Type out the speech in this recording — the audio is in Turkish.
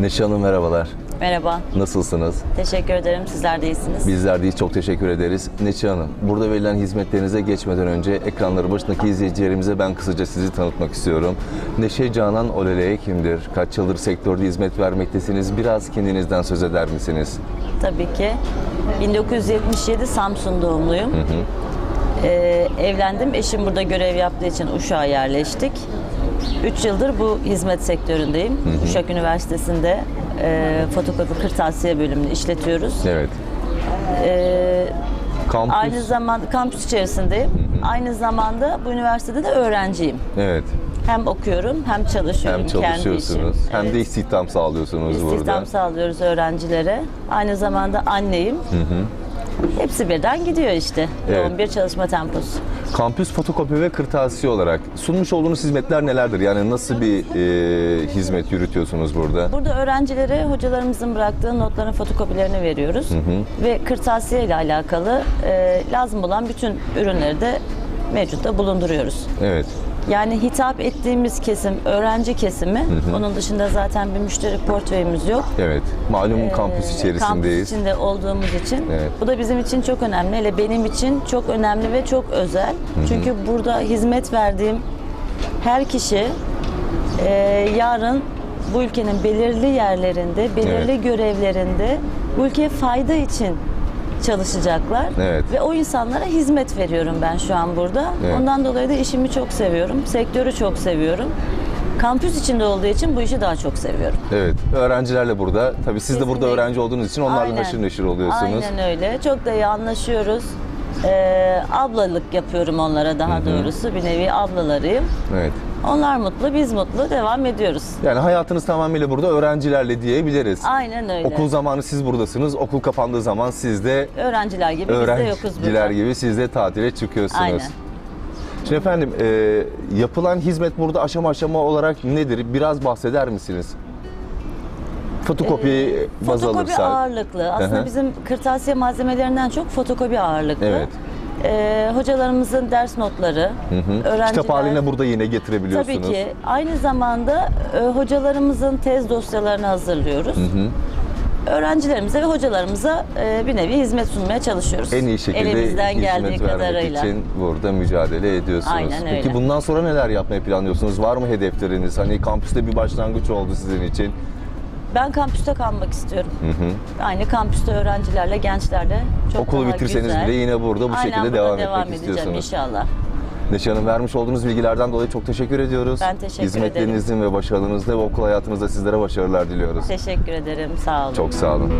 Neşe Hanım merhabalar. Merhaba, Nasılsınız? teşekkür ederim. Sizler de iyisiniz. Bizler deyiz. Çok teşekkür ederiz. Neşe Hanım, burada verilen hizmetlerinize geçmeden önce ekranları başındaki izleyicilerimize ben kısaca sizi tanıtmak istiyorum. Neşe Canan Oleleye kimdir? Kaç yıldır sektörde hizmet vermektesiniz? Biraz kendinizden söz eder misiniz? Tabii ki. 1977 Samsun doğumluyum. Ee, evlendim. Eşim burada görev yaptığı için Uşak'a yerleştik. 3 yıldır bu hizmet sektöründeyim. Uşak Üniversitesi'nde e, fotokopi kırtasiye bölümünü işletiyoruz. Evet. Kampüs. Aynı zamanda kampüs içerisindeyim. Aynı zamanda bu üniversitede de öğrenciyim. Evet. Hem okuyorum hem çalışıyorum Hem kendi çalışıyorsunuz işim. hem Evet. de istihdam sağlıyorsunuz burada. İstihdam sağlıyoruz öğrencilere. Aynı zamanda anneyim. Hepsi birden gidiyor işte. Evet. Yoğun bir çalışma temposu. Kampüs fotokopi ve kırtasiye olarak sunmuş olduğunuz hizmetler nelerdir? Yani nasıl bir e, hizmet yürütüyorsunuz burada? Burada öğrencilere hocalarımızın bıraktığı notların fotokopilerini veriyoruz. Ve kırtasiye ile alakalı e, lazım olan bütün ürünleri de mevcutta bulunduruyoruz. Evet. Yani hitap ettiğimiz kesim öğrenci kesimi. Onun dışında zaten bir müşteri portföyümüz yok. Evet. Malum kampüs Ee, içerisindeyiz. Kampüs içinde olduğumuz için. Evet. Bu da bizim için çok önemli. Hele benim için çok önemli ve çok özel. Çünkü burada hizmet verdiğim her kişi e, yarın bu ülkenin belirli yerlerinde, belirli Evet. görevlerinde bu ülkeye fayda için çalışacaklar. Evet. Ve o insanlara hizmet veriyorum ben şu an burada. Evet. Ondan dolayı da işimi çok seviyorum. Sektörü çok seviyorum. Kampüs içinde olduğu için bu işi daha çok seviyorum. Evet. Öğrencilerle burada. Tabii siz de burada Kesinlikle. öğrenci olduğunuz için onlarla Aynen. haşır neşir oluyorsunuz. Aynen öyle. Çok da iyi anlaşıyoruz. Ee, ablalık yapıyorum onlara daha doğrusu. Bir nevi ablalarıyım. Evet. Onlar mutlu, biz mutlu. Devam ediyoruz. Yani hayatınız tamamıyla burada öğrencilerle diyebiliriz. Aynen öyle. Okul zamanı siz buradasınız. Okul kapandığı zaman siz de Öğrenciler gibi biz de yokuz öğrenciler burada. gibi siz de tatile çıkıyorsunuz. Aynen. Şimdi efendim e, yapılan hizmet burada aşama aşama olarak nedir? Biraz bahseder misiniz? Fotokopi baz Fotokopi alırsak. ağırlıklı. Aslında Hı hı. bizim kırtasiye malzemelerinden çok fotokopi ağırlıklı. Evet. Ee, hocalarımızın ders notları, öğrenciler... Kitap haline burada yine getirebiliyorsunuz. Tabii ki. Aynı zamanda e, hocalarımızın tez dosyalarını hazırlıyoruz. Öğrencilerimize ve hocalarımıza e, bir nevi hizmet sunmaya çalışıyoruz. En iyi şekilde Elimizden hizmet vermek kadarıyla. için burada mücadele ediyorsunuz. Aynen öyle. Peki bundan sonra neler yapmayı planlıyorsunuz? Var mı hedefleriniz? Hani kampüste bir başlangıç oldu sizin için. Ben kampüste kalmak istiyorum. Aynı kampüste öğrencilerle, gençlerle çok Okulu daha bitirseniz güzel. bile yine burada bu Aynen şekilde burada devam, devam etmek edeceğim istiyorsunuz. inşallah. Neşe Hanım vermiş olduğunuz bilgilerden dolayı çok teşekkür ediyoruz. Ben teşekkür Hizmetlerinizin ve başarınızda ve okul hayatınızda sizlere başarılar diliyoruz. Teşekkür ederim. Sağ olun. Çok sağ olun.